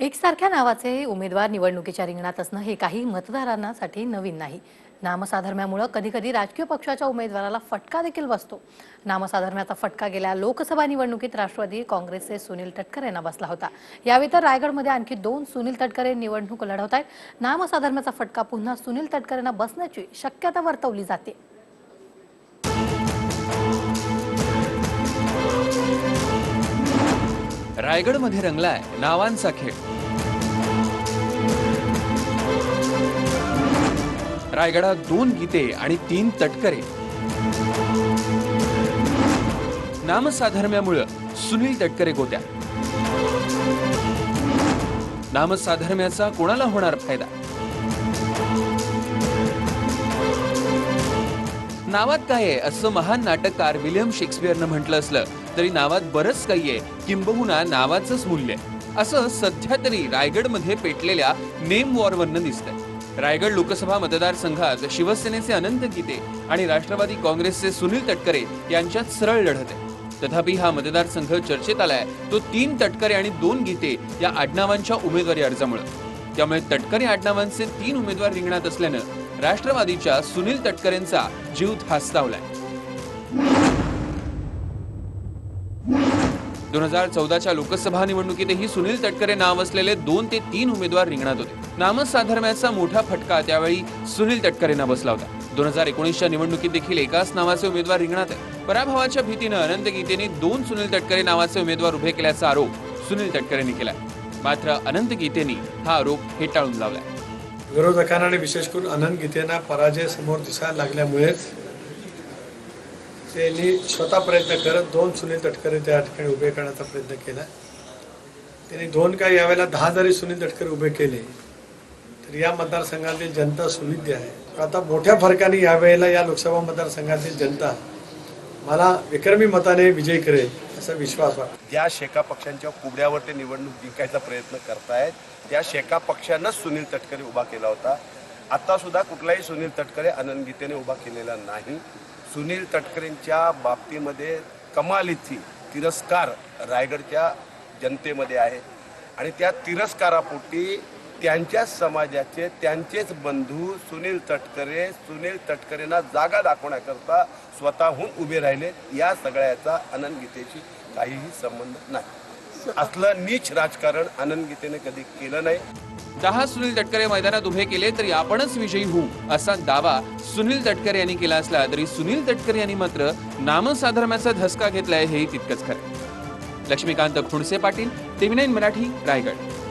एकसारख्या नावाचे उमेदवार निवडणुकीच्या रिंगणात असणं हे काही मतदारांसाठी नवीन नाही. नामसाधर्म्यामुळं कधीकधी राजकीय पक्षाच्या उमेदवाराला फटका देखील बसतो. नामसाधर्म्याचा फटका गेल्या लोकसभा निवडणुकीत राष्ट्रवादी काँग्रेसचे सुनील तटकरे यांना बसला होता. यावेळी तर रायगडमध्ये आणखी दोन सुनील तटकरे निवडणूक लढवत आहेत नामसाधर्म्याचा फटका पुन्हा सुनील तटकरेंना बसण्याची शक्यता वर्तवली जाते. रायगडमध्ये रंगलाय नावांचा खेळ. रायगडात दोन गीते आणि तीन तटकरे. नामसाधर्म्यामुळं सुनील तटकरे गोत्या. नामसाधर्म्याचा कोणाला होणार फायदा? नावात काय आहे असं महान नाटककार विलियम शेक्सपियरनं म्हटलं असलं तरी नावात बरंच काही आहे. किंबहुना नावाचंच मूल्य आहे. असं सध्या तरी रायगडमध्ये पेटलेल्या नेम वॉरवरनं दिसतंय. रायगड लोकसभा मतदारसंघात शिवसेनेचे अनंत गीते आणि राष्ट्रवादी काँग्रेसचे सुनील तटकरे यांच्यात सरळ लढत आहे. तथापि हा मतदारसंघ चर्चेत आलाय तो तीन तटकरे आणि दोन गीते या आडनावांच्या उमेदवारी अर्जामुळे. त्यामुळे तटकरे आडनावांचे तीन उमेदवार रिंगणात असल्यानं राष्ट्रवादीच्या सुनील तटकरेंचा जीव धास्तावलाय. दोन हजार चौदाच्या लोकसभा निवडणुकीतही सुनील तटकरे नाव असलेले दोन ते तीन उमेदवार रिंगणात होते. नामसाधर्म्याचा मोठा फटका त्यावेळी सुनील तटकरेंना बसला होता. दोन हजार एकोणीसच्या निवडणुकीत देखील एकाच नावाचे उमेदवार रिंगणात आहे पराभवाच्या भीतीनं अनंत गीतेने दोन सुनील तटकरे नावाचे उमेदवार उभे केल्याचा आरोप सुनील तटकरेंनी केलाय. मात्र अनंत गीतेनी हा आरोप हेटाळून लावलाय. विरोधकांना आणि विशेष करून अनंत गीतेना पराजय समोर दिसायला लागल्यामुळेच त्यांनी स्वतः प्रयत्न करत दोन सुनील तटकरे त्या ठिकाणी उभे करण्याचा प्रयत्न केला. त्यांनी दोन काय यावेळेला दहा जरी सुनील तटकरे उभे केले तर या मतदारसंघातील जनता सुविध्य आहे. आता मोठ्या फरकाने यावेळेला या लोकसभा मतदारसंघातील जनता मला विक्रमी मताने विजय करेल असा विश्वास वाटतो ज्या शेका पक्षांच्या कुबड्यावर ते निवडणूक जिंकायचा प्रयत्न करतायत त्या शेका पक्षानंच सुनील तटकरे उभा केला होता. आता सुद्धा कुठलाही सुनील तटकरे आनंदगीतेने उभा केलेला नाही. सुनील तटकरेंच्या बाबतीमध्ये कमालीची तिरस्कार रायगडच्या जनतेमध्ये आहे. आणि त्या तिरस्कारापोटी त्यांच्याच समाजाचे त्यांचेच बंधू सुनील तटकरे सुनील तटकरेंना जागा दाखवण्याकरता स्वतःहून उभे राहिले. या सगळ्याचा आनंद गीतेशी काहीही संबंध नाही. असलं नीच राजकारण आनंद गीतेने कधी केलं नाही. दहा सुनील तटकरे मैदानात उभे केले तरी आपणच विजयी होऊ असा दावा सुनील तटकरे यांनी केला असला तरी सुनील तटकरे यांनी मात्र नामसाधर्म्याचा धसका घेतलाय हेही तितकंच खरं. Laxmikant Khunase Patil TV nine Marathi Raigad.